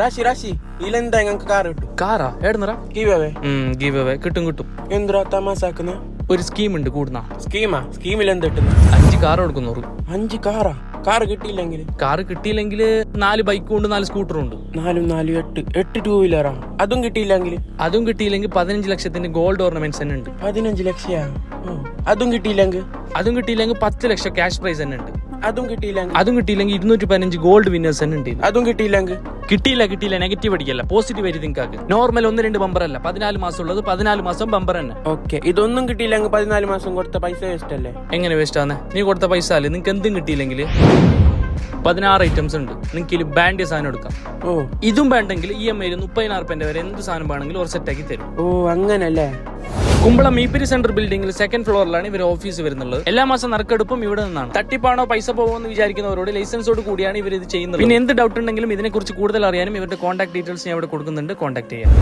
രാശി രാശി ഇലെന്താ ഞങ്ങൾക്ക് കാർ കിട്ടും കാറാ എവിടുന്നറാ ഗീവ് അവേ ഗീവ് അവേ കിട്ടും കിട്ടും. എന്തിനാ തമാസാക്കുന്ന ഒരു സ്കീം ഉണ്ട് കൂടുന്ന. സ്കീമാ സ്കീമിൽ എന്ത് കിട്ടുന്നു അഞ്ച് കാർ കൊടുക്കുന്നൂറ് അഞ്ച് കാറാ കാർ കിട്ടിയില്ലെങ്കിൽ കാർ കിട്ടിയില്ലെങ്കിൽ നാല് ബൈക്കും ഉണ്ട് നാല് സ്കൂട്ടറും ഉണ്ട്. നാലും നാലും എട്ട്. എട്ട് ടൂ വീലറാ അതും കിട്ടിയില്ലെങ്കിൽ അതും കിട്ടിയില്ലെങ്കിൽ പതിനഞ്ച് ലക്ഷത്തിന്റെ ഗോൾഡ് ഓർണമെന്റ്സ് തന്നെ ഉണ്ട്. പതിനഞ്ച് ലക്ഷയാ? ഓ, അതും കിട്ടിയില്ലെങ്കിൽ? അതും കിട്ടിയില്ലെങ്കിൽ പത്ത് ലക്ഷം ക്യാഷ് പ്രൈസ് തന്നെ ഉണ്ട്. അതും കിട്ടിയില്ലെങ്കിൽ? അതും കിട്ടിയില്ലെങ്കിൽ ഇരുന്നൂറ്റി പതിനഞ്ച് ഗോൾഡ് വിന്നേഴ്സ് തന്നെ ഉണ്ട്. അതും കിട്ടിയില്ലെങ്കിൽ? കിട്ടിയില്ല കിട്ടിയില്ല. നെഗറ്റീവ് അടിക്കല്ല. പോസിറ്റീവ് ആയിട്ട് തിങ്കാക്ക് നോർമൽ ഒന്ന് രണ്ട് ബമ്പർ അല്ല. പതിനാല് മാസം ഉള്ളത് പതിനാല് മാസം ബമ്പർ തന്നെ. ഓക്കെ ഇതൊന്നും കിട്ടിയില്ലെങ്കിൽ പതിനാല് മാസം കൊടുത്ത പൈസ വേസ്റ്റ് അല്ലേ? എങ്ങനെ വേസ്റ്റ് ആണ് നീ കൊടുത്ത പൈസ അല്ലേ? നിങ്ങൾക്ക് എന്തും കിട്ടിയില്ലെങ്കിൽ പതിനാറ് ഐറ്റംസ് ഉണ്ട്. നിങ്ങൾക്ക് ഇതിൽ ബാൻഡ് സാധനം എടുക്കാം. ഓ. ഇതും വേണ്ടെങ്കിൽ ഇ എം ഐ മുപ്പതിനായിരം രൂപ വരെ എന്ത് സാധനം വേണമെങ്കിലും ഒരു സെറ്റ് ആക്കി തരും. ഓ അങ്ങനല്ലേ? കുമ്പളം മീപ്പിരി സെന്റർ ബിൽഡിംഗിൽ സെക്കൻഡ് ഫ്ലോറിലാണ് ഇവർ ഓഫീസ് വരുന്നുള്ളത്. എല്ലാ മാസം നറുക്കെടുപ്പും ഇവിടെ നിന്നാണ്. തട്ടിപ്പാണോ പൈസ പോകുമെന്ന് വിചാരിക്കുന്നവരോട് ലൈസൻസോട് കൂടിയാണ് ഇവർ ഇത് ചെയ്യുന്നത്. പിന്നെ എന്ത് ഡൗട്ട് ഉണ്ടെങ്കിലും ഇതിനെക്കുറിച്ച് കൂടുതൽ അറിയാനും ഇവരുടെ കോൺടാക്ട് ഡീറ്റെയിൽസ് ഞാൻ ഇവിടെ കൊടുക്കുന്നുണ്ട്. കോൺടാക്ട് ചെയ്യാം.